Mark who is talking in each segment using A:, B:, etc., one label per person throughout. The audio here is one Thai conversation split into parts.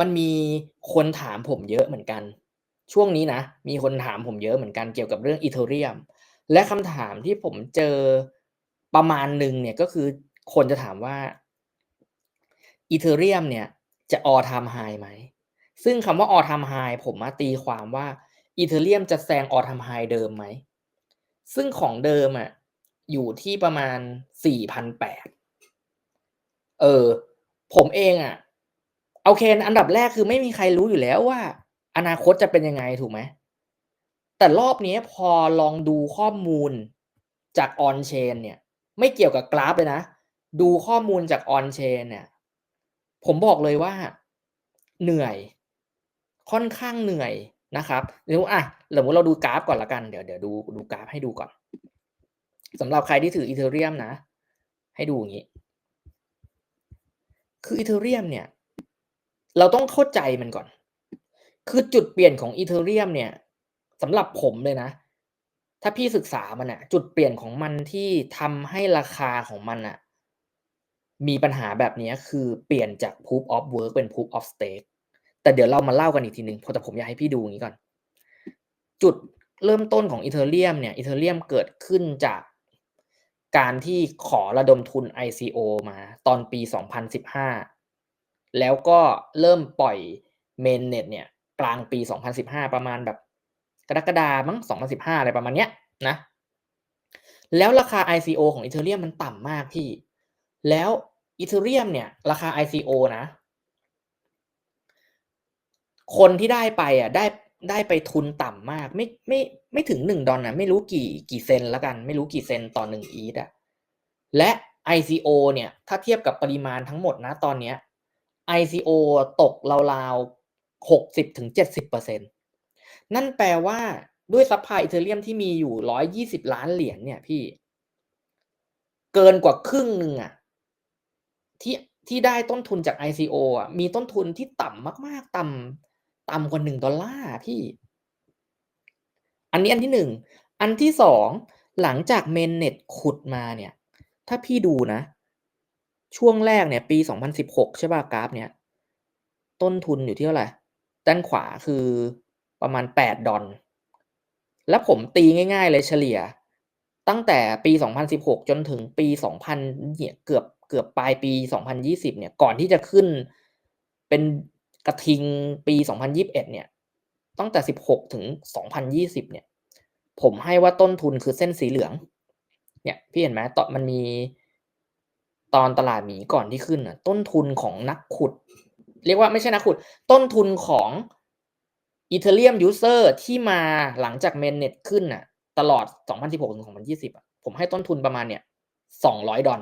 A: มันมีคนถามผมเยอะเหมือนกัน ช่วงนี้นะ มีคนถามผมเยอะเหมือนกันเกี่ยวกับเรื่อง Ethereum และคำถามที่ผมเจอประมาณหนึ่งเนี่ยก็คือคนจะถามว่า Ethereum เนี่ยจะ all time high ไหม ซึ่งคำว่า all time high ผมมาตีความว่า Ethereum จะแซง all time high เดิมไหม ซึ่งของเดิมอะอยู่ที่ประมาณ4,800เออ ผมเองอะ โอเคอันดับแรกคือไม่มีใครรู้อยู่แล้วว่า อนาคตจะเป็นยังไงถูกไหมแต่รอบนี้พอลองดูข้อมูลจาก on chain เนี่ย ไม่เกี่ยวกับกราฟเลยนะ ดูข้อมูลจาก on chain เนี่ย ผมบอกเลยว่าเหนื่อย ค่อนข้างเหนื่อยนะครับเดี๋ยวอะสมมติเราดูกราฟก่อนละกันเดี๋ยวเดี๋ยวดูดูกราฟให้ดูก่อนสำหรับใครที่ถืออีเทเรียมนะ ให้ดูอย่างนี้ คืออีเทเรียมเนี่ย เราต้องเข้าใจมันก่อน คือจุดเปลี่ยนของอีเทเรียมเนี่ยสำหรับผมเลยนะ ถ้าพี่ศึกษามันอะจุดเปลี่ยนของมันที่ทำให้ราคาของมันอะมีปัญหาแบบนี้คือเปลี่ยนจาก proof of work เป็น proof of stake แต่เดี๋ยวเรามาเล่ากันอีกทีหนึ่งเพราะแต่ผมอยากให้พี่ดูอย่างนี้ก่อน จุดเริ่มต้นของอีเทเรียมเนี่ยอีเทเรียมเกิดขึ้นจากการที่ขอระดมทุน ICO มาตอนปี 2015 แล้วก็เริ่มปล่อยเมนเน็ตเนี่ยกลางปี 2015 ประมาณแบบกรกฎามั้ง 2015 อะไรประมาณเนี้ยนะ แล้วราคา ICO ของอีเทเรียมมันต่ำมากพี่ แล้วอีเทเรียมเนี่ย ราคา ICO นะ คนที่ได้ไปอะได้ได้ไปทุนต่ำมาก ไม่ไม่ไม่ถึงหนึ่งดอลนะไม่รู้กี่กี่เซนละกัน ไม่รู้กี่เซนต่อหนึ่งอีทอะและ ICO เนี่ย ถ้าเทียบกับปริมาณทั้งหมดนะตอนเนี้ย ICO ตกราวๆหกสิบถึงเจ็ดสิบเปอร์เซ็นตนั่นแปลว่าด้วยซัพพลายอีเทเรียมที่มีอยู่ร้อยยี่สิบล้านเหรียญเนี่ยพี่ เกินกว่าครึ่งหนึ่งอะที่ที่ได้ต้นทุนจาก ICO อะมีต้นทุนที่ต่ำมาก ๆ ต่ำต่ำกว่าหนึ่งดอลลาร์พี่ อันนี้อันที่หนึ่ง อันที่สองหลังจากเมนเน็ตขุดมาเนี่ย ถ้าพี่ดูนะ ช่วงแรกเนี่ยปี 2016 ใช่ป่ะกราฟเนี่ย ต้นทุนอยู่ที่เท่าไหร่ ด้านขวาคือประมาณ 8 ดอลแล้วผมตีง่าย ๆ เลยเฉลี่ย ตั้งแต่ปี 2016 จนถึงปี 2000เนี่ยเกือบเกือบปลายปี 2020 เนี่ย ก่อนที่จะขึ้นเป็นกระทิงปี 2021 เนี่ย ตั้งแต่ 16 ถึง 2020 เนี่ย ผมให้ว่าต้นทุนคือเส้นสีเหลือง เนี่ย พี่เห็นไหมตอนมันมี ตอนตลาดหมีก่อนที่ขึ้นอะ ต้นทุนของนักขุด เรียกว่าไม่ใช่นักขุด ต้นทุนของอีเทเรียมยูเซอร์ที่มาหลังจากเมนเน็ตขึ้นอะ ตลอด 2016ถึง2020อะผมให้ต้นทุนประมาณเนี่ย200ดอล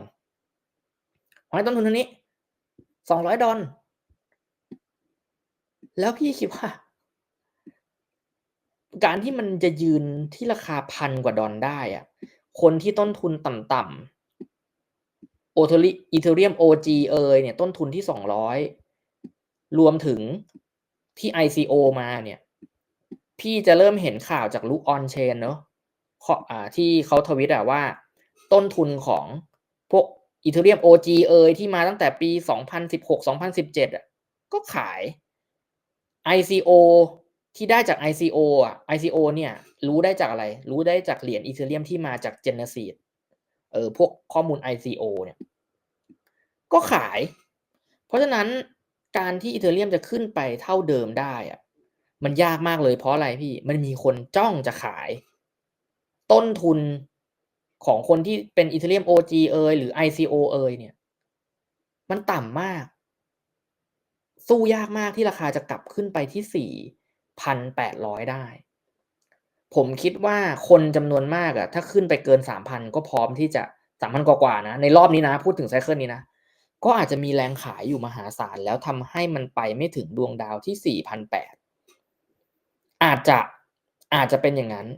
A: ผมให้ต้นทุนเท่านี้ 200ดอลแล้วพี่คิดว่า การที่มันจะยืนที่ราคาพันกว่าดอลได้อะ คนที่ต้นทุนต่ำ อเทอริอีเทเรียม OG เอยเนี่ยต้นทุนที่200รวมถึงที่ ICO มาเนี่ย พี่จะเริ่มเห็นข่าวจากลูกออนเชนเนาะที่เขาทวิตอะว่า ต้นทุนของพวกอีเทเรียม OG เอยที่มาตั้งแต่ปี 2016-2017อะก็ขาย ICO ที่ได้จาก ICO อะ ICO เนี่ย รู้ได้จากอะไร รู้ได้จากเหรียญอีเทเรียมที่มาจาก Genesis เเออพวกข้อมูล ICO เนี่ยก็ขาย เพราะฉะนั้นการที่อีเทเรียมจะขึ้นไปเท่าเดิมได้อะมันยากมากเลยเพราะอะไรพี่มันมีคนจ้องจะขาย ต้นทุนของคนที่เป็นอีเทเรียม OG เอยหรือ ICO เอยเนี่ย มันต่ำมาก สู้ยากมากที่ราคาจะกลับขึ้นไปที่สี่พันแปดร้อยได้ ผมคิดว่าคนจำนวนมากอะถ้าขึ้นไปเกินสามพันก็พร้อมที่จะสามพันกว่าๆนะ ในรอบนี้นะ พูดถึงไซเคิลนี้นะ ก็อาจจะมีแรงขายอยู่มหาศาลแล้วทำให้มันไปไม่ถึงดวงดาวที่สี่พันแปดอาจจะอาจจะเป็นอย่างนั้น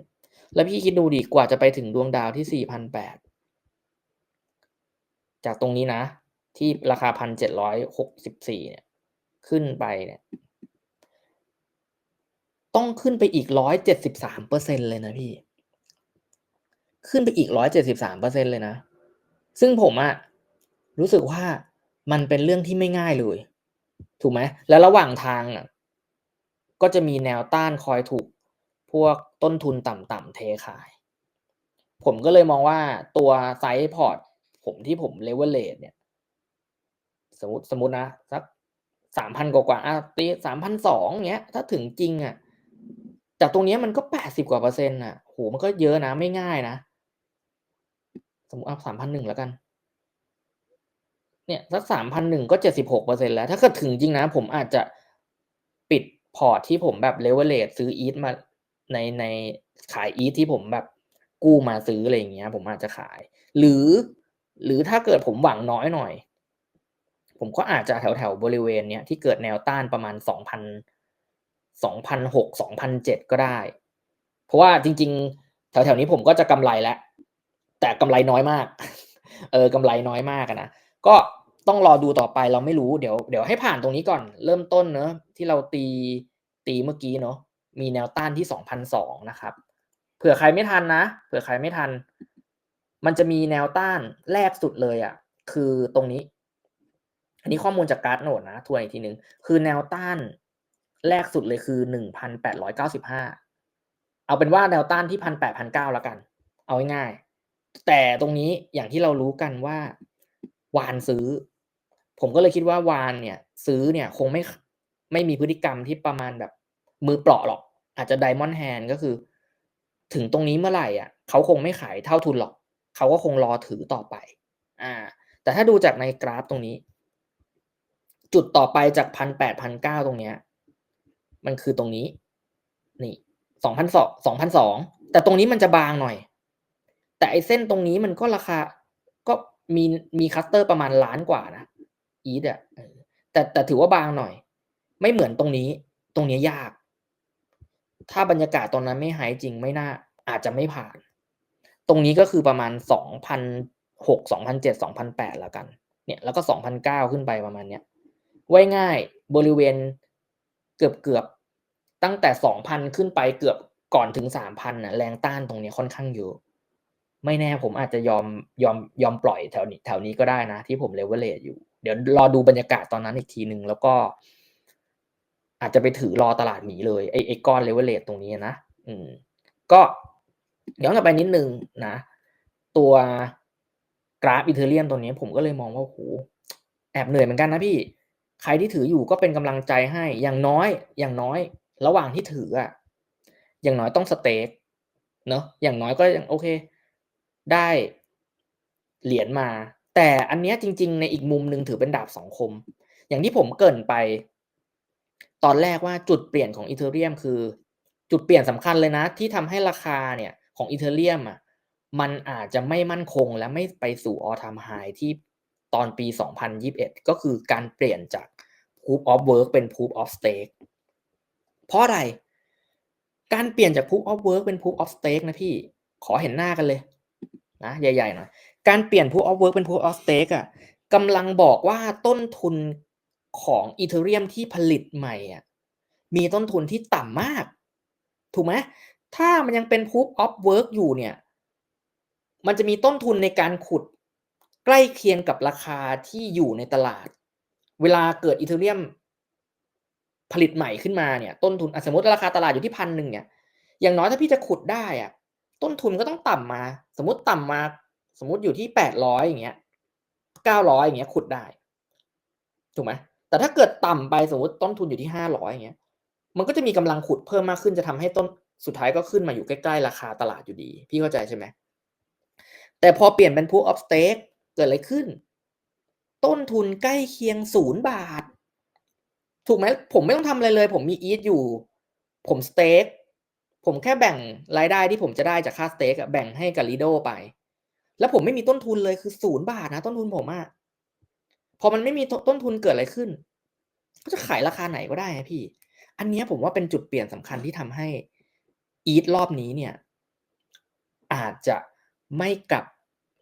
A: แล้วพี่คิดดูดีกว่าจะไปถึงดวงดาวที่สี่พันแปดจากตรงนี้นะ ที่ราคาพันเจ็ดร้อยหกสิบสี่เนี่ย ขึ้นไปเนี่ย ต้องขึ้นไปอีกร้อยเจ็ดสิบสามเปอร์เซ็นเลยนะพี่ ขึ้นไปอีกร้อยเจ็ดสิบสามเปอร์เซ็นเลยนะ ซึ่งผมอะรู้สึกว่ามันเป็นเรื่องที่ไม่ง่ายเลย ถูกไหม แล้วระหว่างทางอะก็จะมีแนวต้านคอยถูกพวกต้นทุนต่ำๆเทขาย ผมก็เลยมองว่าตัวไซส์พอร์ตผมที่ผมเลเวลเลทเนี่ย สมมติสมมตินะสักสามพันกว่าอะตีสามพันสองเงี้ย ถ้าถึงจริงอะ จากตรงนี้มันก็แปดสิบกว่าเปอร์เซ็นต์อะโหมันก็เยอะนะไม่ง่ายนะ สมมติเอาสามพันหนึ่งแล้วกัน เนี่ยสักสามพันหนึ่งก็เจ็ดสิบหกเปอร์เซ็นต์แล้ว ถ้าเกิดถึงจริงนะ ผมอาจจะปิดพอร์ตที่ผมแบบเลเวลเลทซื้ออีทมาในในขายอีทที่ผมแบบกู้มาซื้ออะไรอย่างเงี้ย ผมอาจจะขาย หรือ หรือถ้าเกิดผมหวังน้อยหน่อย ผมก็อาจจะแถวแถวบริเวณเนี้ยที่เกิดแนวต้านประมาณสองพัน สองพันหกสองพันเจ็ดก็ได้ เพราะว่าจริง ๆ แถวแถวนี้ผมก็จะกำไรแล้ว แต่กำไรน้อยมาก เออกำไรน้อยมากนะ ก็ต้องรอดูต่อไปเราไม่รู้เดี๋ยวเดี๋ยวให้ผ่านตรงนี้ก่อน เริ่มต้นเนอะที่เราตีตีเมื่อกี้เนอะมีแนวต้านที่สองพันสองนะครับ เผื่อใครไม่ทันนะ เผื่อใครไม่ทัน มันจะมีแนวต้านแรกสุดเลยอะ่ะ คือตรงนี้ อันนี้ข้อมูลจากการ์ดโนดนะทวนอีกทีหนึ่งคือแนวต้าน แรกสุดเลยคือหนึ่งพันแปดร้อยเก้าสิบห้าเอาเป็นว่าแนวต้านที่พันแปดพันเก้าแล้วกัน เอาง่ายๆแต่ตรงนี้อย่างที่เรารู้กันว่าวานซื้อ ผมก็เลยคิดว่าวานเนี่ย ซื้อเนี่ยคงไม่ไม่มีพฤติกรรมที่ประมาณแบบมือเปราหรอก อาจจะไดมอนด์แฮนก็คือ ถึงตรงนี้เมื่อไหร่อะเขาคงไม่ขายเท่าทุนหรอก เขาก็คงรอถือต่อไป อ่า แต่ถ้าดูจากในกราฟตรงนี้ จุดต่อไปจากพันแปดพันเก้าตรงเนี้ย มันคือตรงนี้ นี่สองพันสองสองพันสองแต่ตรงนี้มันจะบางหน่อย แต่ไอเส้นตรงนี้มันก็ราคา ก็มีมีคัสเตอร์ประมาณล้านกว่านะอีทอะแต่แต่ถือว่าบางหน่อย ไม่เหมือนตรงนี้ ตรงนี้ยาก ถ้าบรรยากาศตอนนั้นไม่หายจริงไม่น่า อาจจะไม่ผ่าน ตรงนี้ก็คือประมาณสองพันหกสองพันเจ็ดสองพันแปดแล้วกัน เนี่ยแล้วก็สองพันเก้าขึ้นไปประมาณเนี้ยไว้ง่ายบริเวณ เกือบเกือบตั้งแต่สองพันขึ้นไปเกือบก่อนถึงสามพันนะแรงต้านตรงนี้ค่อนข้างเยอะไม่แน่ผมอาจจะยอมยอมยอมปล่อยแถวนี้แถวนี้ก็ได้นะ ที่ผมเลเวลเลทอยู่ เดี๋ยวรอดูบรรยากาศตอนนั้นอีกทีหนึ่งแล้วก็ อาจจะไปถือรอตลาดหมีเลยไอไอก้อนเลเวลเลทตรงนี้นะอืม ก็ย้อนกลับไปนิดนึงนะ ตัวกราฟอีเทเรียมตัวนี้ผมก็เลยมองว่าโหแอบเหนื่อยเหมือนกันนะพี่ ใครที่ถืออยู่ก็เป็นกำลังใจให้ อย่างน้อย อย่างน้อย ระหว่างที่ถืออะอย่างน้อยต้องสเต็กเนาะ อย่างน้อยก็ยังโอเค ได้เหรียญมา แต่อันเนี้ยจริง ๆ ในอีกมุมหนึ่งถือเป็นดาบสองคม อย่างที่ผมเกินไป ตอนแรกว่าจุดเปลี่ยนของอีเทเรียมคือ จุดเปลี่ยนสำคัญเลยนะ ที่ทำให้ราคาเนี่ยของอีเทเรียมอะ มันอาจจะไม่มั่นคงและไม่ไปสู่ออทามไฮที่ตอนปี 2021 ก็คือการเปลี่ยนจาก proof of work เป็น proof of stake เพราะอะไร การเปลี่ยนจาก proof of work เป็น proof of stake นะพี่ ขอเห็นหน้ากันเลยนะใหญ่ๆหน่อย การเปลี่ยน proof of work เป็น proof of stake อะกำลังบอกว่าต้นทุนของอีเทเรียมที่ผลิตใหม่อะมีต้นทุนที่ต่ำมาก ถูกไหมถ้ามันยังเป็น proof of work อยู่เนี่ย มันจะมีต้นทุนในการขุดใกล้เคียงกับราคาที่อยู่ในตลาด เวลาเกิดอีเทเรียมผลิตใหม่ขึ้นมาเนี่ย ต้นทุนสมมติราคาตลาดอยู่ที่พันหนึ่งเนี่ย อย่างน้อยถ้าพี่จะขุดได้อะต้นทุนก็ต้องต่ำมา สมมติต่ำมา สมมติอยู่ที่แปดร้อยอย่างเงี้ยเก้าร้อยอย่างเงี้ยขุดได้ ถูกไหมแต่ถ้าเกิดต่ำไปสมมติต้นทุนอยู่ที่ห้าร้อยอย่างเงี้ย มันก็จะมีกำลังขุดเพิ่มมากขึ้นจะทำให้ต้นสุดท้ายก็ขึ้นมาอยู่ใกล้ๆราคาตลาดอยู่ดี พี่เข้าใจใช่ไหมแต่พอเปลี่ยนเป็น proof of stake เกิดอะไรขึ้น ต้นทุนใกล้เคียงศูนย์บาท ถูกไหมผมไม่ต้องทำอะไรเลย ผมมีอีทอยู่ ผมสเต็กผมแค่แบ่งรายได้ที่ผมจะได้จากค่าสเต็กแบ่งให้กับลีโดไป แล้วผมไม่มีต้นทุนเลยคือศูนย์บาทนะต้นทุนผมอะพอมันไม่มีต้นทุนเกิดอะไรขึ้น ก็จะขายราคาไหนก็ได้พี่ อันนี้ผมว่าเป็นจุดเปลี่ยนสำคัญที่ทำให้อีทรอบนี้เนี่ย อาจจะไม่กลับ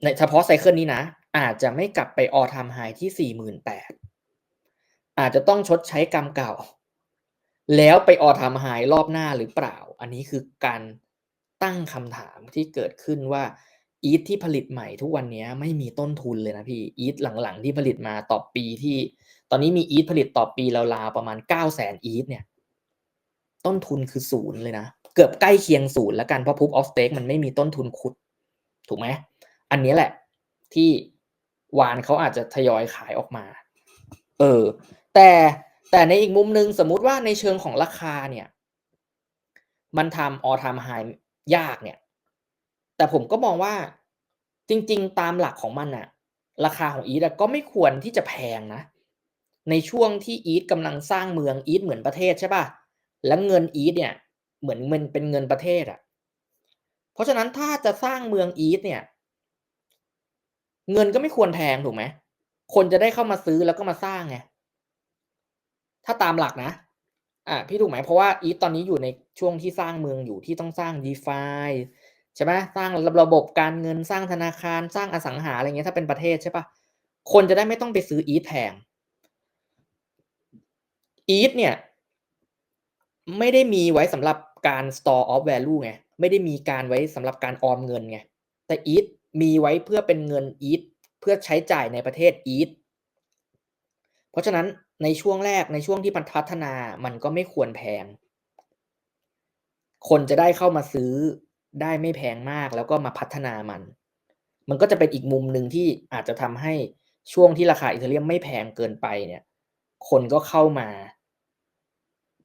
A: ในเฉพาะไซเคิลนี้นะ อาจจะไม่กลับไปออทามไฮที่สี่หมื่นแปดอาจจะต้องชดใช้กรรมเก่า แล้วไปออทามไฮรอบหน้าหรือเปล่า อันนี้คือการตั้งคำถามที่เกิดขึ้นว่าอีทที่ผลิตใหม่ทุกวันนี้ไม่มีต้นทุนเลยนะพี่อีทหลังๆ ที่ผลิตมาต่อปีที่ ตอนนี้มีอีทผลิตต่อปีราวๆประมาณ 9 0 0แสนอีทเนี่ย ต้นทุนคือศูนย์เลยนะ เกือบใกล้เคียงศูนย์แล้วกันเพราะ proof of stake มันไม่มีต้นทุนขุด ถูกไหมอันนี้แหละที่ วานเขาอาจจะทยอยขายออกมา เออ แต่แต่ในอีกมุมหนึ่งสมมุติว่าในเชิงของราคาเนี่ย มันทำ all time high ยากเนี่ย แต่ผมก็มองว่าจริง ๆ ตามหลักของมันอะราคาของอีทก็ไม่ควรที่จะแพงนะ ในช่วงที่อีทกำลังสร้างเมืองอีทเหมือนประเทศใช่ป่ะ แล้วเงินอีทเนี่ย เหมือนมันเป็นเงินประเทศอะเพราะฉะนั้นถ้าจะสร้างเมืองอีทเนี่ย เงินก็ไม่ควรแพงถูกไหมคนจะได้เข้ามาซื้อแล้วก็มาสร้างไงถ้าตามหลักนะ อะพี่ถูกไหมเพราะว่าอีทตอนนี้อยู่ในช่วงที่สร้างเมืองอยู่ที่ต้องสร้าง d e f i ใช่ไหมสร้างระบบการเงินสร้างธนาคารสร้างอสังหาอะไรเงี้ยถ้าเป็นประเทศใช่ปะคนจะได้ไม่ต้องไปซื้ออีทแพงอีทเนี่ย ไม่ได้มีไว้สำหรับการ store of value ไงไม่ได้มีการไว้สำหรับการออมเงินไงแต่อีท มีไว้เพื่อเป็นเงินอีทเพื่อใช้จ่ายในประเทศอีทเพราะฉะนั้นในช่วงแรกในช่วงที่มันพัฒนามันก็ไม่ควรแพง คนจะได้เข้ามาซื้อได้ไม่แพงมากแล้วก็มาพัฒนามัน มันก็จะเป็นอีกมุมหนึ่งที่อาจจะทำให้ช่วงที่ราคาอีเทเรียมไม่แพงเกินไปเนี่ย คนก็เข้ามา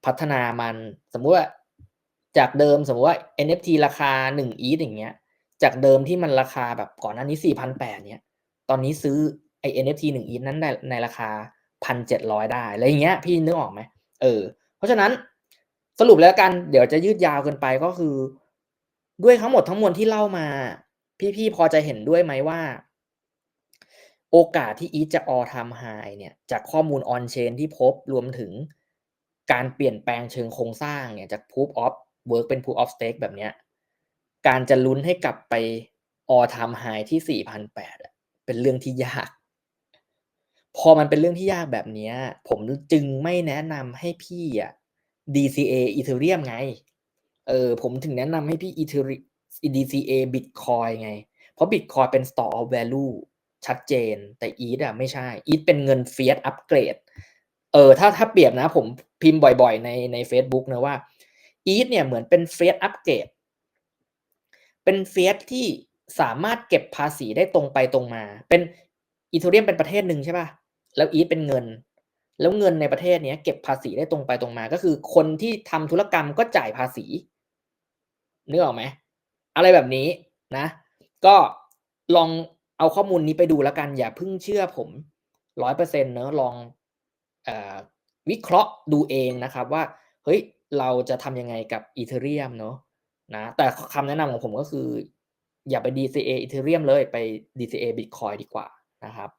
A: พัฒนามัน สมมุติว่าจากเดิมสมมุติว่า NFT ราคาหนึ่งอีทอย่างเงี้ย จากเดิมที่มันราคาแบบก่อนหน้านี้สี่พันแปดเนี่ยตอนนี้ซื้อไอ NFT หนึ่งอีทนั้นในในราคาพันเจ็ดร้อยได้อะไรเงี้ย พี่นึกออกไหมเออ เพราะฉะนั้นสรุปแล้วกันเดี๋ยวจะยืดยาวเกินไปก็คือ ด้วยทั้งหมดทั้งมวลที่เล่ามา พี่ๆพอจะเห็นด้วยไหมว่า โอกาสที่อีทจะ all time high เนี่ยจากข้อมูล on chain ที่พบรวมถึงการเปลี่ยนแปลงเชิงโครงสร้างเนี่ยจาก proof of work เป็น proof of stake แบบเนี้ย การจะลุ้นให้กลับไป all time high ที่4,800อะเป็นเรื่องที่ยาก พอมันเป็นเรื่องที่ยากแบบนี้ ผมจึงไม่แนะนำให้พี่อะ DCA Ethereum ไง เออผมถึงแนะนำให้พี่ Ethereum DCA Bitcoin ไง เพราะ Bitcoin เป็น store of value ชัดเจน แต่ ETH อะไม่ใช่ ETH เป็นเงิน fiat upgrade เออถ้าถ้าเปรียบนะผมพิมพ์บ่อยๆ ในใน Facebook นะว่า ETH เนี่ยเหมือนเป็น fiat upgrade เเป็น fiat ที่สามารถเก็บภาษีได้ตรงไปตรงมา เป็น Ethereum เป็นประเทศหนึ่งใช่ป่ะ แล้ว ETH เป็นเงิน แล้วเงินในประเทศนี้เก็บภาษีได้ตรงไปตรงมา ก็คือคนที่ทำธุรกรรมก็จ่ายภาษีนึกออกไหม อะไรแบบนี้นะ ก็ลองเอาข้อมูลนี้ไปดูแล้วกัน อย่าเพิ่งเชื่อผมร้อยเปอร์เซ็นต์เนอะลองอวิเคราะห์ดูเองนะครับว่า เฮ้ย เราจะทำยังไงกับอีเทเรียมเนอะ นะแต่คำแนะนำของผมก็คือ อย่าไป DCA อีเทเรียมเลยไป DCA Bitcoin ดีกว่านะครับ